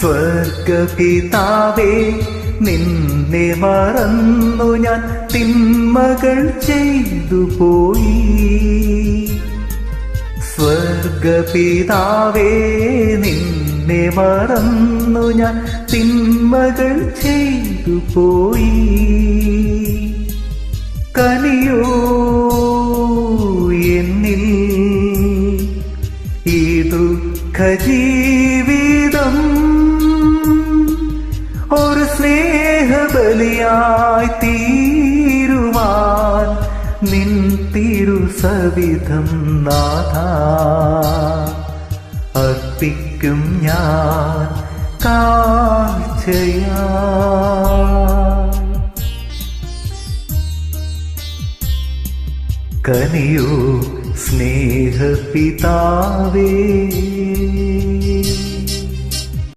സ്വർഗപിതാവേ നിന്നെ മറന്നു ഞാൻ തിന്മകൾ ചെയ്തു പോയി സ്വർഗപിതാവേ നിന്നെ മറന്നു ഞാൻ തിന്മകൾ ചെയ്തു പോയി കലിയോ എന്നിൽ ഈ ദുഃഖ സ്നേഹബലിയായി തീരുവാൻ നിൻ തിരുസവിധം നാഥ. അർപ്പിക്കും ഞാൻ കാഴ്ചയാ കനിയോ സ്നേഹപിതാവേ.